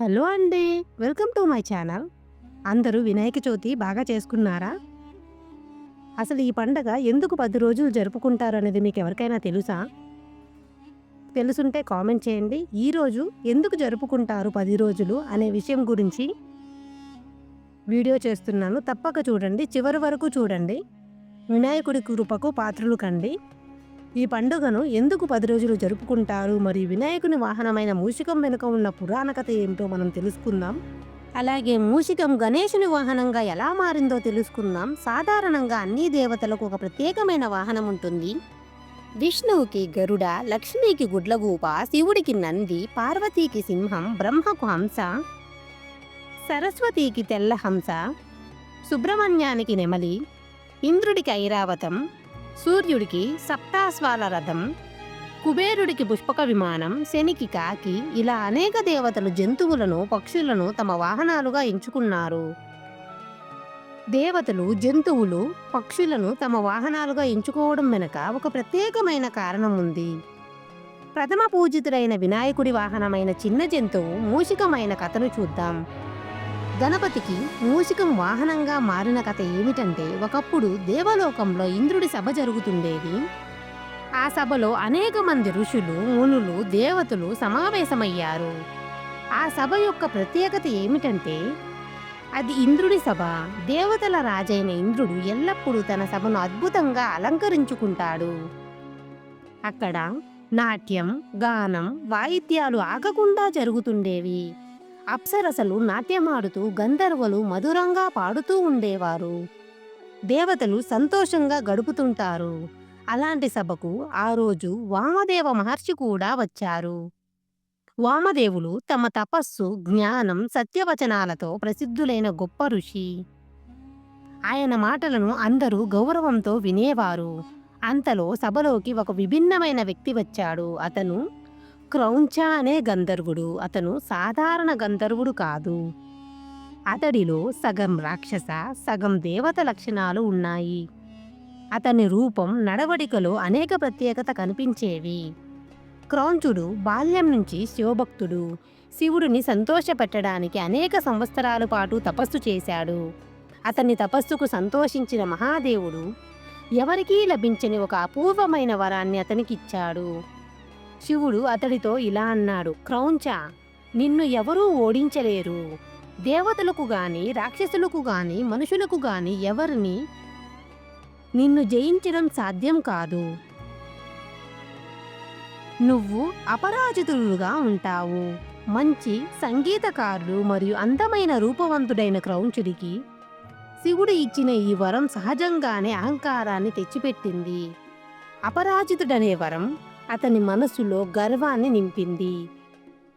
Hello అండి welcome to my channel. అందరూ వినాయక చవితి బాగా చేసుకున్నారా? అసలు ఈ పండగ ఎందుకు పది రోజులు జరుపుకుంటారు అనేది మీకు ఎవరికైనా తెలుసా? తెలుసుంటే కామెంట్ చేయండి. ఈరోజు ఎందుకు జరుపుకుంటారు పది రోజులు అనే విషయం గురించి వీడియో చేస్తున్నాను. తప్పక చూడండి. చివరి వరకు చూడండి. వినాయకుడి కృపకు పాత్రలు కండి. ఈ పండుగను ఎందుకు పది రోజులు జరుపుకుంటారు? మరియు వినాయకుని వాహనమైన మూషికం వెనుక ఉన్న పురాణ కథ ఏమిటో మనం తెలుసుకుందాం. అలాగే మూషికం గణేశుని వాహనంగా ఎలా మారిందో తెలుసుకుందాం. సాధారణంగా అన్ని దేవతలకు ఒక ప్రత్యేకమైన వాహనం ఉంటుంది. విష్ణువుకి గరుడ లక్ష్మీకి గుడ్లగూప శివుడికి నంది పార్వతీకి సింహం బ్రహ్మకు హంస సరస్వతికి తెల్ల హంస సుబ్రహ్మణ్యానికి నెమలి ఇంద్రుడికి ఐరావతం సూర్యుడికి సప్తాస్వాల రథం కుబేరుడికి పుష్పక విమానం శనికి కాకి ఇలా అనేక దేవతలు జంతువులను పక్షులను తమ వాహనాలుగా ఎంచుకున్నారు. దేవతలు జంతువులు పక్షులను తమ వాహనాలుగా ఎంచుకోవడం వెనుక ఒక ప్రత్యేకమైన కారణం ఉంది. ప్రథమ పూజితుడైన వినాయకుడి వాహనమైన చిన్న జంతువు మూషికమైన కథను చూద్దాం. గణపతికి మూషికం వాహనంగా మారిన కథ ఏమిటంటే ఒకప్పుడు దేవలోకంలో ఇంద్రుడి సభ జరుగుతుండేది. ఆ సభలో అనేక మంది ఋషులు మునులు దేవతలు సమావేశమయ్యారు. ఆ సభ యొక్క ప్రత్యేకత ఏమిటంటే అది ఇంద్రుడి సభ. దేవతల రాజైన ఇంద్రుడు ఎల్లప్పుడూ తన సభను అద్భుతంగా అలంకరించుకుంటాడు. అక్కడ నాట్యం గానం వాయిద్యాలు ఆగకుండా జరుగుతుండేవి. అప్సరసలు నాట్యమాడుతూ గంధర్వులు మధురంగా పాడుతూ ఉండేవారు. దేవతలు సంతోషంగా గడుపుతుంటారు. అలాంటి సభకు ఆ రోజు వామదేవ మహర్షి కూడా వచ్చారు. వామదేవులు తమ తపస్సు జ్ఞానం సత్యవచనాలతో ప్రసిద్ధులైన గొప్ప ఋషి. ఆయన మాటలను అందరూ గౌరవంతో వినేవారు. అంతలో సభలోకి ఒక విభిన్నమైన వ్యక్తి వచ్చాడు. అతను క్రౌంచ అనే గంధర్వుడు. అతను సాధారణ గంధర్వుడు కాదు. అతడిలో సగం రాక్షస సగం దేవత లక్షణాలు ఉన్నాయి. అతని రూపం నడవడికలో అనేక ప్రత్యేకత కనిపించేవి. క్రౌంచుడు బాల్యం నుంచి శివభక్తుడు. శివుడిని సంతోషపెట్టడానికి అనేక సంవత్సరాల పాటు తపస్సు చేశాడు. అతని తపస్సుకు సంతోషించిన మహాదేవుడు ఎవరికీ లభించని ఒక అపూర్వమైన వరాన్ని అతనికిచ్చాడు. శివుడు అతడితో ఇలా అన్నాడు క్రౌంచ నిన్ను ఎవరూ ఓడించలేరు. దేవతలకు గాని రాక్షసులకు గాని మనుషులకు గాని ఎవరిని నిన్ను జయించడం సాధ్యం కాదు. నువ్వు అపరాజితులుగా ఉంటావు. మంచి సంగీతకారుడు మరియు అందమైన రూపవంతుడైన క్రౌంచుడికి శివుడు ఇచ్చిన ఈ వరం సహజంగానే అహంకారాన్ని తెచ్చిపెట్టింది. అపరాజితుడనే వరం అతని మనసులో గర్వాన్ని నింపింది.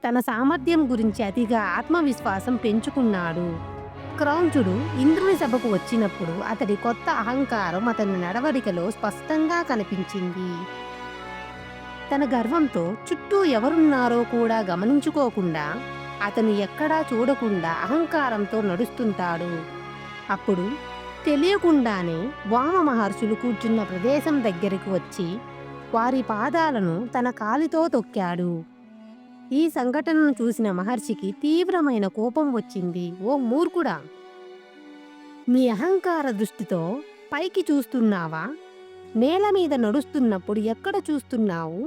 తన సామర్థ్యం గురించి అతిగా ఆత్మవిశ్వాసం పెంచుకున్నాడు. క్రౌంచుడు ఇంద్రుని సభకు వచ్చినప్పుడు అతడి కొత్త అహంకారం అతని నడవడికలో స్పష్టంగా కనిపించింది. తన గర్వంతో చుట్టూ ఎవరున్నారో కూడా గమనించుకోకుండా అతను ఎక్కడా చూడకుండా అహంకారంతో నడుస్తుంటాడు. అప్పుడు తెలియకుండానే వామ మహర్షులు కూర్చున్న ప్రదేశం దగ్గరికి వచ్చి వారి పాదాలను తన కాలితో తొక్కాడు. ఈ సంఘటనను చూసిన మహర్షికి తీవ్రమైన కోపం వచ్చింది. ఓ మూర్ఖుడా! మీ అహంకార దృష్టితో పైకి చూస్తున్నావా? నేల మీద నడుస్తున్నప్పుడు ఎక్కడ చూస్తున్నావు?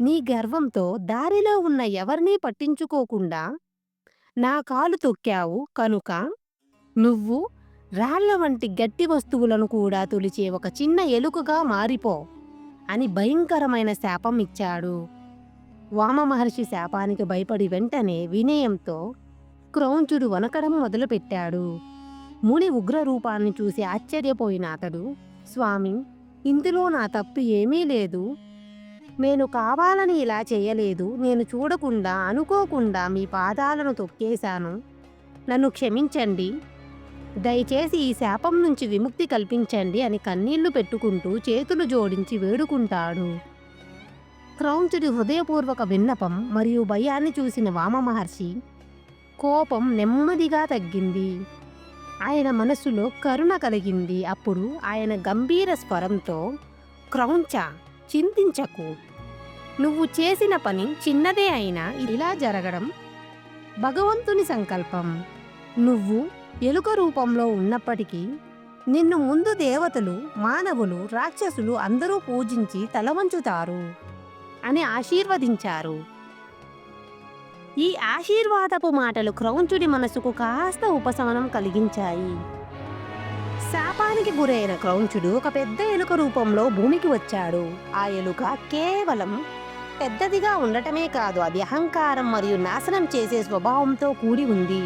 నీ గర్వంతో దారిలో ఉన్న ఎవరినీ పట్టించుకోకుండా నా కాలు తొక్కావు కనుక? నువ్వు రాళ్ళ వంటి గట్టి వస్తువులను కూడా తొలిచే ఒక చిన్న ఎలుకగా మారిపో. అని భయంకరమైన శాపం ఇచ్చాడు. వామ మహర్షి శాపానికి భయపడి వెంటనే వినయంతో క్రౌంచుడు వనకడం మొదలుపెట్టాడు. ముని ఉగ్ర రూపాన్ని చూసి ఆశ్చర్యపోయిన అతడు స్వామి ఇందులో నా తప్పు ఏమీ లేదు. నేను కావాలని ఇలా చేయలేదు. నేను చూడకుండా అనుకోకుండా మీ పాదాలను తొక్కేశాను. నన్ను క్షమించండి. దయచేసి ఈ శాపం నుంచి విముక్తి కల్పించండి అని కన్నీళ్ళు పెట్టుకుంటూ చేతులు జోడించి వేడుకుంటాడు. క్రౌంచుడి హృదయపూర్వక విన్నపం మరియు భయాన్ని చూసిన వామమహర్షి కోపం నెమ్మదిగా తగ్గింది. ఆయన మనసులో కరుణ కలిగింది. అప్పుడు ఆయన గంభీర స్వరంతో క్రౌంచ చింతించకు. నువ్వు చేసిన పని చిన్నదే అయినా ఇలా జరగడం భగవంతుని సంకల్పం. నువ్వు ఎలుక రూపంలో ఉన్నప్పటికీ నిన్ను ముందు దేవతలు మానవులు రాక్షసులు అందరూ పూజించి తలవంచుతారు అని ఆశీర్వదించారు. ఈ ఆశీర్వాదపు మాటలు క్రౌంచుడి మనసుకు కాస్త ఉపశమనం కలిగించాయి. శాపానికి గురైన క్రౌంచుడు ఒక పెద్ద ఎలుక రూపంలో భూమికి వచ్చాడు. ఆ ఎలుక కేవలం పెద్దదిగా ఉండటమే కాదు అది అహంకారం మరియు నాశనం చేసే స్వభావంతో కూడి ఉంది.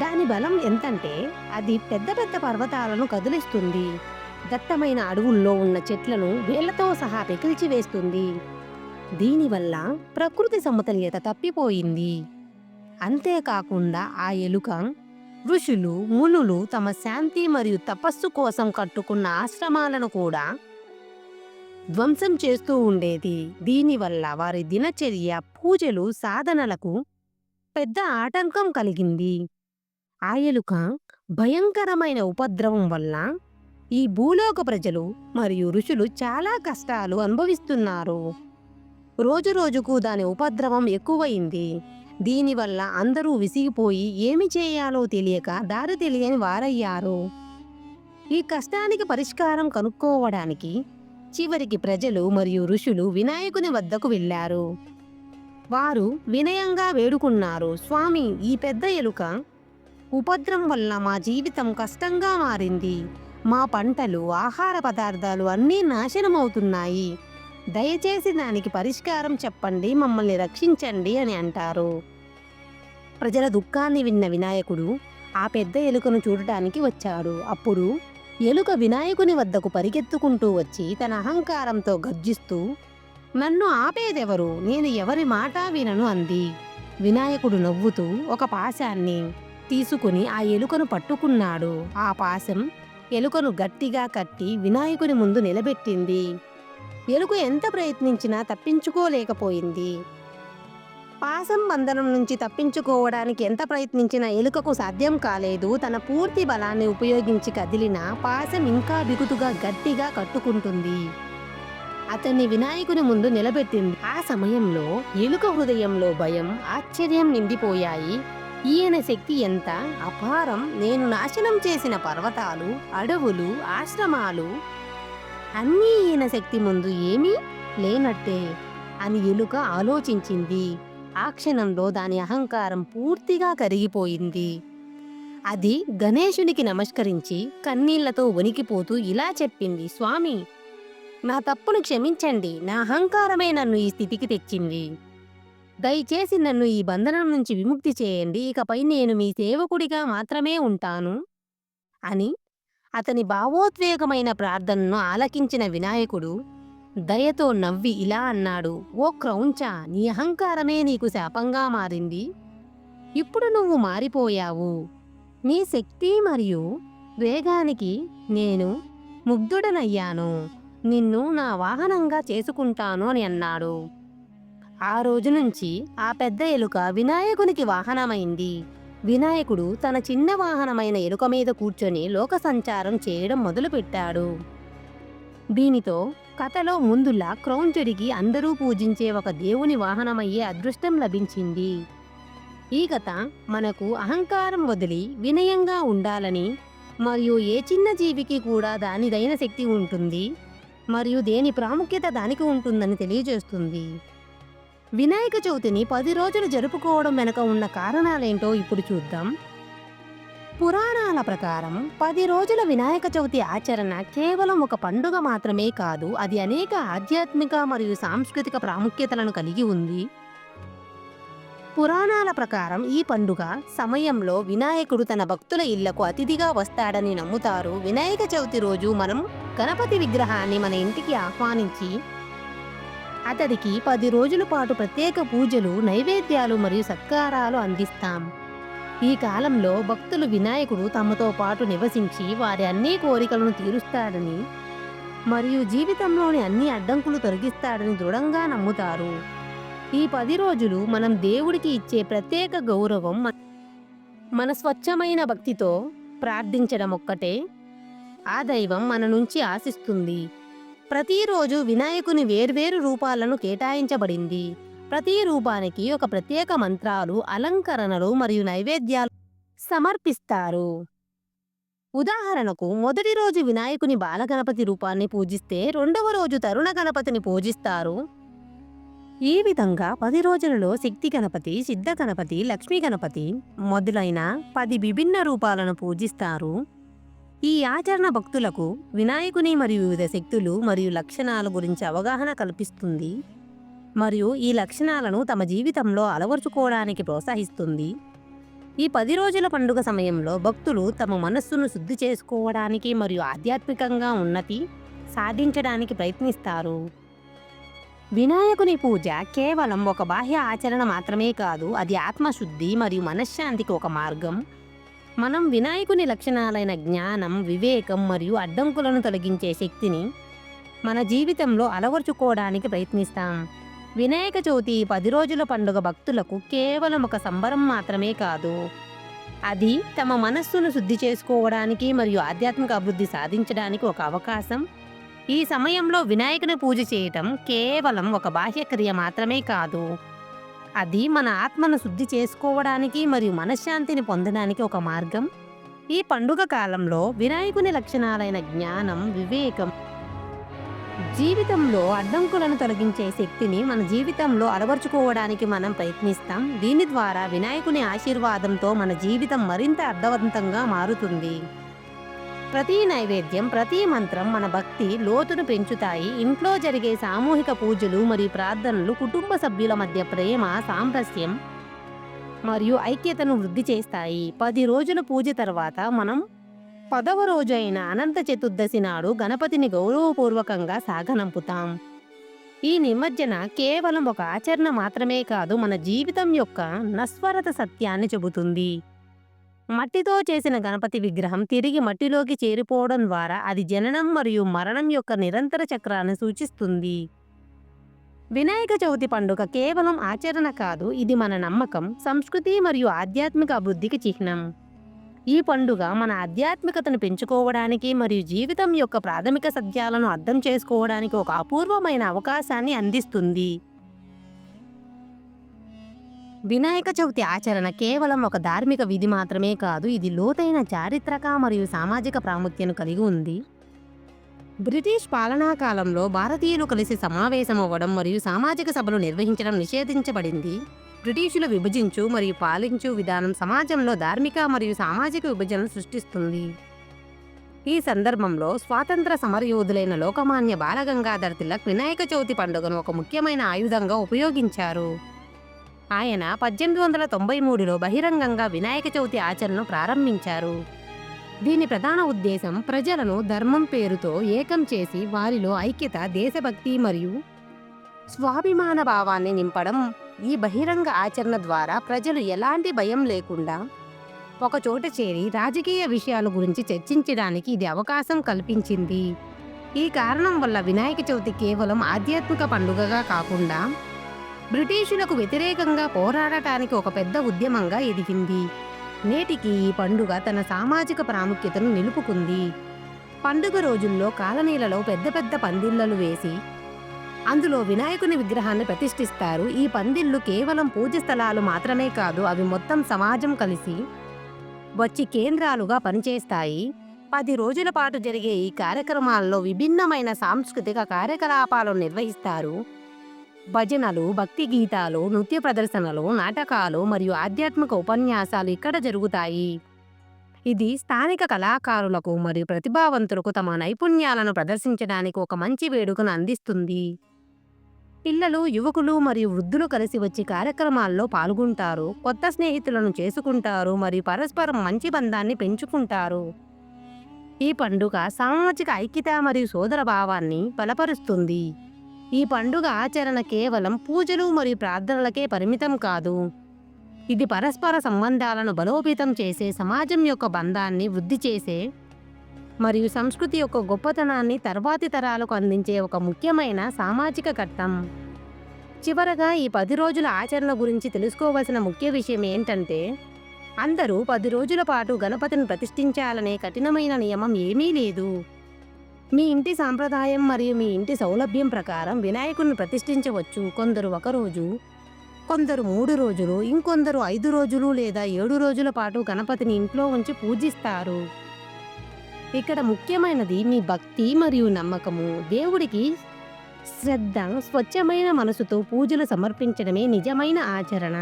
దాని బలం ఎంతంటే అది పెద్ద పెద్ద పర్వతాలను కదిలిస్తుంది. దట్టమైన అడవుల్లో ఉన్న చెట్లను వేళ్ళతో సహా పెకిల్చి వేస్తుంది. దీనివల్ల ప్రకృతి సమతుల్యత తప్పిపోయింది. అంతేకాకుండా ఆ ఎలుక ఋషులు మునులు తమ శాంతి మరియు తపస్సు కోసం కట్టుకున్న ఆశ్రమాలను కూడా ధ్వంసం చేస్తూ ఉండేది. దీనివల్ల వారి దినచర్య పూజలు సాధనలకు పెద్ద ఆటంకం కలిగింది. ఆ ఎలుక భయంకరమైన ఉపద్రవం వల్ల ఈ భూలోక ప్రజలు మరియు ఋషులు చాలా కష్టాలు అనుభవిస్తున్నారు. రోజురోజుకు దాని ఉపద్రవం ఎక్కువయింది దీనివల్ల అందరూ విసిగిపోయి ఏమి చేయాలో తెలియక దారి తెలియని వారయ్యారు. ఈ కష్టానికి పరిష్కారం కనుక్కోవడానికి చివరికి ప్రజలు మరియు ఋషులు వినాయకుని వద్దకు వెళ్ళారు. వారు వినయంగా వేడుకున్నారు స్వామి ఈ పెద్ద ఎలుక ఉపద్రం వల్ల మా జీవితం కష్టంగా మారింది. మా పంటలు ఆహార పదార్థాలు అన్నీ నాశనమవుతున్నాయి. దయచేసి దానికి పరిష్కారం చెప్పండి మమ్మల్ని రక్షించండి అని అంటారు. ప్రజల దుఃఖాన్ని విన్న వినాయకుడు ఆ పెద్ద ఎలుకను చూడటానికి వచ్చాడు. అప్పుడు ఎలుక వినాయకుని వద్దకు పరిగెత్తుకుంటూ వచ్చి తన అహంకారంతో గర్జిస్తూ నన్ను ఆపేదెవరు? నేను ఎవరి మాట వినను అంది. వినాయకుడు నవ్వుతూ ఒక పాశాన్ని తీసుకుని ఆ ఎలుకను పట్టుకున్నాడు. ఆ పాశం ఎలుకను గట్టిగా కట్టి వినాయకుని ముందు నిలబెట్టింది. ఎలుక ఎంత ప్రయత్నించినా తప్పించుకోలేకపోయింది. పాసం బంధనం నుంచి తప్పించుకోవడానికి ఎంత ప్రయత్నించినా ఎలుకకు సాధ్యం కాలేదు. తన పూర్తి బలాన్ని ఉపయోగించి కదిలిన పాసం ఇంకా బిగుతుగా గట్టిగా కట్టుకుంటుంది. అతన్ని వినాయకుని ముందు నిలబెట్టింది. ఆ సమయంలో ఎలుక హృదయంలో భయం ఆశ్చర్యం నిండిపోయాయి. ఈయన శక్తి ఎంత? అపారం. నేను నాశనం చేసిన పర్వతాలు అడవులు ఆశ్రమాలు అన్నీ ఈయన శక్తి ముందు ఏమీ లేనట్టే అని ఎలుక ఆలోచించింది. ఆ క్షణంలో దాని అహంకారం పూర్తిగా కరిగిపోయింది. అది గణేశునికి నమస్కరించి కన్నీళ్ళతో వణికిపోతూ ఇలా చెప్పింది స్వామి నా తప్పును క్షమించండి. నా అహంకారమే నన్ను ఈ స్థితికి తెచ్చింది. దయచేసి నన్ను ఈ బంధనం నుంచి విముక్తి చేయండి. ఇకపై నేను మీ సేవకుడిగా మాత్రమే ఉంటాను అని అతని భావోద్వేగమైన ప్రార్థనను ఆలకించిన వినాయకుడు దయతో నవ్వి ఇలా అన్నాడు ఓ క్రౌంచా నీ అహంకారమే నీకు శాపంగా మారింది. ఇప్పుడు నువ్వు మారిపోయావు. నీ శక్తి మరియు వేగానికి నేను ముగ్ధుడనయ్యాను. నిన్ను నా వాహనంగా చేసుకుంటాను అని అన్నాడు. ఆ రోజు నుంచి ఆ పెద్ద ఎలుక వినాయకునికి వాహనమైంది. వినాయకుడు తన చిన్న వాహనమైన ఎలుక మీద కూర్చొని లోక సంచారం చేయడం మొదలుపెట్టాడు. దీనితో కథలో ముందులా క్రౌంచుడికి అందరూ పూజించే ఒక దేవుని వాహనమయ్యే అదృష్టం లభించింది. ఈ కథ మనకు అహంకారం వదిలి వినయంగా ఉండాలని మరియు ఏ చిన్న జీవికి కూడా దానిదైన శక్తి ఉంటుంది మరియు దేని ప్రాముఖ్యత దానికి ఉంటుందని తెలియజేస్తుంది. వినాయక చవితిని పది రోజులు జరుపుకోవడం వెనుక ఉన్న కారణాలేంటో ఇప్పుడు చూద్దాం. పురాణాల ప్రకారం పది రోజుల వినాయక చవితి ఆచరణ కేవలం ఒక పండుగ మాత్రమే కాదు అది అనేక ఆధ్యాత్మిక మరియు సాంస్కృతిక ప్రాముఖ్యతలను కలిగి ఉంది. పురాణాల ప్రకారం ఈ పండుగ సమయంలో వినాయకుడు తన భక్తుల ఇళ్ళకు అతిథిగా వస్తాడని నమ్ముతారు. వినాయక చవితి రోజు మనం గణపతి విగ్రహాన్ని మన ఇంటికి ఆహ్వానించి అతడికి పది రోజుల పాటు ప్రత్యేక పూజలు నైవేద్యాలు మరియు సత్కారాలు అందిస్తాం. ఈ కాలంలో భక్తులు వినాయకుడు తమతో పాటు నివసించి వారి అన్ని కోరికలను తీరుస్తాడని మరియు జీవితంలోని అన్ని అడ్డంకులు తొలగిస్తాడని దృఢంగా నమ్ముతారు. ఈ పది రోజులు మనం దేవుడికి ఇచ్చే ప్రత్యేక గౌరవం మన- మన స్వచ్ఛమైన భక్తితో ప్రార్థించడం ఒక్కటే. ఆ దైవం మన నుంచి ఆశిస్తుంది. ప్రతిరోజు వినాయకుని వేర్వేరు రూపాలను కేటాయించబడింది. ప్రతి రూపానికి ఒక ప్రత్యేక మంత్రాలు అలంకరణలు మరియు నైవేద్యాలు సమర్పిస్తారు. ఉదాహరణకు మొదటి రోజు వినాయకుని బాలగణపతి రూపాన్ని పూజిస్తే రెండవ రోజు తరుణ గణపతిని పూజిస్తారు. ఈ విధంగా పది రోజులలో శక్తి గణపతి సిద్ధ గణపతి లక్ష్మీ గణపతి మొదలైన పది విభిన్న రూపాలను పూజిస్తారు. ఈ ఆచరణ భక్తులకు వినాయకుని మరియు వివిధ శక్తులు మరియు లక్షణాల గురించి అవగాహన కల్పిస్తుంది. మరియు ఈ లక్షణాలను తమ జీవితంలో అలవర్చుకోవడానికి ప్రోత్సహిస్తుంది. ఈ పది రోజుల పండుగ సమయంలో భక్తులు తమ మనస్సును శుద్ధి చేసుకోవడానికి మరియు ఆధ్యాత్మికంగా ఉన్నతి సాధించడానికి ప్రయత్నిస్తారు. వినాయకుని పూజ కేవలం ఒక బాహ్య ఆచరణ మాత్రమే కాదు అది ఆత్మశుద్ధి మరియు మనశ్శాంతికి ఒక మార్గం. మనం వినాయకుని లక్షణాలైన జ్ఞానం వివేకం మరియు అడ్డంకులను తొలగించే శక్తిని మన జీవితంలో అలవర్చుకోవడానికి ప్రయత్నిస్తాం. వినాయక చవితి పది రోజుల పండుగ భక్తులకు కేవలం ఒక సంబరం మాత్రమే కాదు. అది తమ మనస్సును శుద్ధి చేసుకోవడానికి మరియు ఆధ్యాత్మిక అభివృద్ధి సాధించడానికి ఒక అవకాశం. ఈ సమయంలో వినాయకుని పూజ చేయటం కేవలం ఒక బాహ్యక్రియ మాత్రమే కాదు. అది మన ఆత్మను శుద్ధి చేసుకోవడానికి మరియు మనశ్శాంతిని పొందడానికి ఒక మార్గం. ఈ పండుగ కాలంలో వినాయకుని లక్షణాలైన జ్ఞానం వివేకం జీవితంలో అడ్డంకులను తొలగించే శక్తిని మన జీవితంలో అలవర్చుకోవడానికి మనం ప్రయత్నిస్తాం. దీని ద్వారా వినాయకుని ఆశీర్వాదంతో మన జీవితం మరింత అర్థవంతంగా మారుతుంది. ప్రతి నైవేద్యం ప్రతి మంత్రం మన భక్తి లోతును పెంచుతాయి. ఇంట్లో జరిగే సామూహిక పూజలు మరియు ప్రార్థనలు కుటుంబ సభ్యుల మధ్య ప్రేమ సామరస్యం మరియు ఐక్యతను వృద్ధి చేస్తాయి. పది రోజుల పూజ తర్వాత మనం పదవ రోజైన అనంత చతుర్దశి నాడు గణపతిని గౌరవపూర్వకంగా సాగనంపుతాం. ఈ నిమజ్జన కేవలం ఒక ఆచరణ మాత్రమే కాదు మన జీవితం యొక్క నస్వరత సత్యాన్ని చెబుతుంది. మట్టితో చేసిన గణపతి విగ్రహం తిరిగి మట్టిలోకి చేరిపోవడం ద్వారా అది జననం మరియు మరణం యొక్క నిరంతర చక్రాన్ని సూచిస్తుంది. వినాయక చవితి పండుగ కేవలం ఆచరణ కాదు ఇది మన నమ్మకం సంస్కృతి మరియు ఆధ్యాత్మిక అభివృద్ధికి చిహ్నం. ఈ పండుగ మన ఆధ్యాత్మికతను పెంచుకోవడానికి మరియు జీవితం యొక్క ప్రాథమిక సత్యాలను అర్థం చేసుకోవడానికి ఒక అపూర్వమైన అవకాశాన్ని అందిస్తుంది. వినాయక చవితి ఆచరణ కేవలం ఒక ధార్మిక విధి మాత్రమే కాదు ఇది లోతైన చారిత్రక మరియు సామాజిక ప్రాముఖ్యను కలిగి ఉంది. బ్రిటిష్ పాలనా కాలంలో భారతీయులు కలిసి సమావేశమవ్వడం మరియు సామాజిక సభలు నిర్వహించడం నిషేధించబడింది. బ్రిటిషులు విభజించు మరియు పాలించు విధానం సమాజంలో ధార్మిక మరియు సామాజిక విభజనను సృష్టిస్తుంది. ఈ సందర్భంలో స్వాతంత్ర సమరయోధులైన లోకమాన్య బాలగంగాధర్ తిలక్ వినాయక చవితి పండుగను ఒక ముఖ్యమైన ఆయుధంగా ఉపయోగించారు. ఆయన పద్దెనిమిది వందల తొంభై మూడులో బహిరంగంగా వినాయక చవితి ఆచరణను ప్రారంభించారు. దీని ప్రధాన ఉద్దేశం ప్రజలను ధర్మం పేరుతో ఏకం చేసి వారిలో ఐక్యత దేశభక్తి మరియు స్వాభిమాన భావాన్ని నింపడం ఈ బహిరంగ ఆచరణ ద్వారా ప్రజలు ఎలాంటి భయం లేకుండా ఒక చోట చేరి రాజకీయ విషయాల గురించి చర్చించడానికి ఇది అవకాశం కల్పించింది. ఈ కారణం వల్ల వినాయక చవితి కేవలం ఆధ్యాత్మిక పండుగగా కాకుండా బ్రిటిషులకు వ్యతిరేకంగా పోరాడటానికి ఒక పెద్ద ఉద్యమంగా ఎదిగింది. నేటికి ఈ పండుగ తన సామాజిక ప్రాముఖ్యతను నిలుపుకుంది. పండుగ రోజుల్లో కాలనీలలో పెద్ద పెద్ద పందిళ్ళలు వేసి అందులో వినాయకుని విగ్రహాన్ని ప్రతిష్ఠిస్తారు. ఈ పందిళ్ళు కేవలం పూజ స్థలాలు మాత్రమే కాదు అవి మొత్తం సమాజం కలిసి వచ్చి కేంద్రాలుగా పనిచేస్తాయి. పది రోజుల పాటు జరిగే ఈ కార్యక్రమాల్లో విభిన్నమైన సాంస్కృతిక కార్యకలాపాలను నిర్వహిస్తారు. భజనలు భక్తి గీతాలు నృత్య ప్రదర్శనలు నాటకాలు మరియు ఆధ్యాత్మిక ఉపన్యాసాలు ఇక్కడ జరుగుతాయి. ఇది స్థానిక కళాకారులకు మరియు ప్రతిభావంతులకు తమ నైపుణ్యాలను ప్రదర్శించడానికి ఒక మంచి వేడుకను అందిస్తుంది. పిల్లలు యువకులు మరియు వృద్ధులు కలిసి వచ్చి కార్యక్రమాల్లో పాల్గొంటారు కొత్త స్నేహితులను చేసుకుంటారు మరియు పరస్పరం మంచి బంధాన్ని పెంచుకుంటారు. ఈ పండుగ సామాజిక ఐక్యత మరియు సోదర భావాన్ని బలపరుస్తుంది. ఈ పండుగ ఆచరణ కేవలం పూజలు మరియు ప్రార్థనలకే పరిమితం కాదు. ఇది పరస్పర సంబంధాలను బలోపేతం చేసే సమాజం యొక్క బంధాన్ని వృద్ధి చేసే మరియు సంస్కృతి యొక్క గొప్పతనాన్ని తర్వాతి తరాలకు అందించే ఒక ముఖ్యమైన సామాజిక ఘట్టం. చివరగా ఈ పది రోజుల ఆచరణ గురించి తెలుసుకోవలసిన ముఖ్య విషయం ఏంటంటే అందరూ పది రోజుల పాటు గణపతిని ప్రతిష్ఠించాలనే కఠినమైన నియమం ఏమీ లేదు. మీ ఇంటి సాంప్రదాయం మరియు మీ ఇంటి సౌలభ్యం ప్రకారం వినాయకుడిని ప్రతిష్ఠించవచ్చు. కొందరు ఒకరోజు కొందరు మూడు రోజులు ఇంకొందరు ఐదు రోజులు లేదా ఏడు రోజుల పాటు గణపతిని ఇంట్లో ఉంచి పూజిస్తారు. ఇక్కడ ముఖ్యమైనది మీ భక్తి మరియు నమ్మకము. దేవుడికి శ్రద్ధ స్వచ్ఛమైన మనసుతో పూజలు సమర్పించడమే నిజమైన ఆచరణ.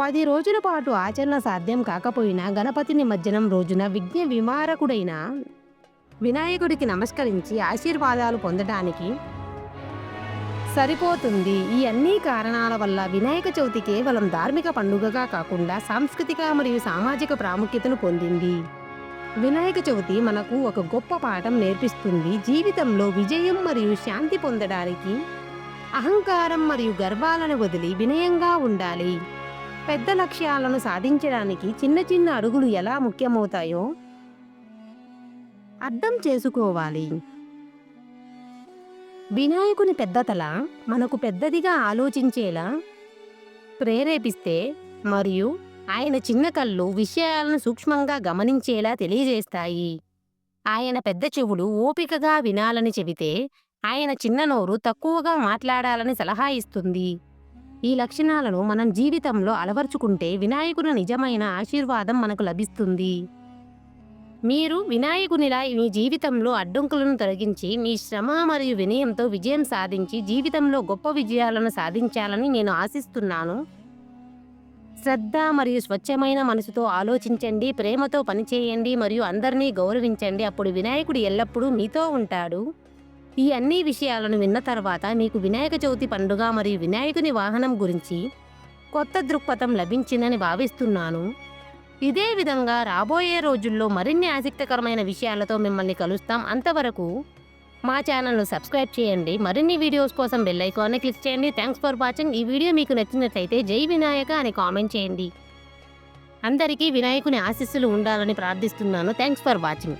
పది రోజుల పాటు ఆచరణ సాధ్యం కాకపోయినా గణపతి నిమజ్జనం రోజున విఘ్న విమారకుడైన వినాయకుడికి నమస్కరించి ఆశీర్వాదాలు పొందడానికి సరిపోతుంది. ఈ అన్ని కారణాల వల్ల వినాయక చవితి కేవలం ధార్మిక పండుగగా కాకుండా సాంస్కృతిక మరియు సామాజిక ప్రాముఖ్యతను పొందింది. వినాయక చవితి మనకు ఒక గొప్ప పాఠం నేర్పిస్తుంది. జీవితంలో విజయం మరియు శాంతి పొందడానికి అహంకారం మరియు గర్వాలను వదిలి వినయంగా ఉండాలి. పెద్ద లక్ష్యాలను సాధించడానికి చిన్న చిన్న అడుగులు ఎలా ముఖ్యమవుతాయో అర్థం చేసుకోవాలి. వినాయకుని పెద్దతల మనకు పెద్దదిగా ఆలోచించేలా ప్రేరేపిస్తే మరియు ఆయన చిన్న కళ్ళు విషయాలను సూక్ష్మంగా గమనించేలా తెలియజేస్తాయి. ఆయన పెద్ద చెవులు ఓపికగా వినాలని చెబితే ఆయన చిన్న నోరు తక్కువగా మాట్లాడాలని సలహా ఇస్తుంది. ఈ లక్షణాలను మనం జీవితంలో అలవర్చుకుంటే వినాయకుని నిజమైన ఆశీర్వాదం మనకు లభిస్తుంది. మీరు వినాయకునిలా మీ జీవితంలో అడ్డంకులను తొలగించి మీ శ్రమ మరియు వినయంతో విజయం సాధించి జీవితంలో గొప్ప విజయాలను సాధించాలని నేను ఆశిస్తున్నాను. శ్రద్ధ మరియు స్వచ్ఛమైన మనసుతో ఆలోచించండి ప్రేమతో పనిచేయండి మరియు అందరినీ గౌరవించండి. అప్పుడు వినాయకుడు ఎల్లప్పుడూ మీతో ఉంటాడు. ఈ అన్ని విషయాలను విన్న తర్వాత మీకు వినాయక చవితి పండుగ మరియు వినాయకుని వాహనం గురించి కొత్త దృక్పథం లభించిందని భావిస్తున్నాను. ఇదే విధంగా రాబోయే రోజుల్లో మరిన్ని ఆసక్తికరమైన విషయాలతో మిమ్మల్ని కలుస్తాం. అంతవరకు మా ఛానల్ను సబ్స్క్రైబ్ చేయండి. మరిన్ని వీడియోస్ కోసం బెల్ ఐకాన్ని క్లిక్ చేయండి. Thanks for watching. ఈ వీడియో మీకు నచ్చినట్లయితే జై వినాయక అని కామెంట్ చేయండి. అందరికీ వినాయకుని ఆశీస్సులు ఉండాలని ప్రార్థిస్తున్నాను. Thanks for watching.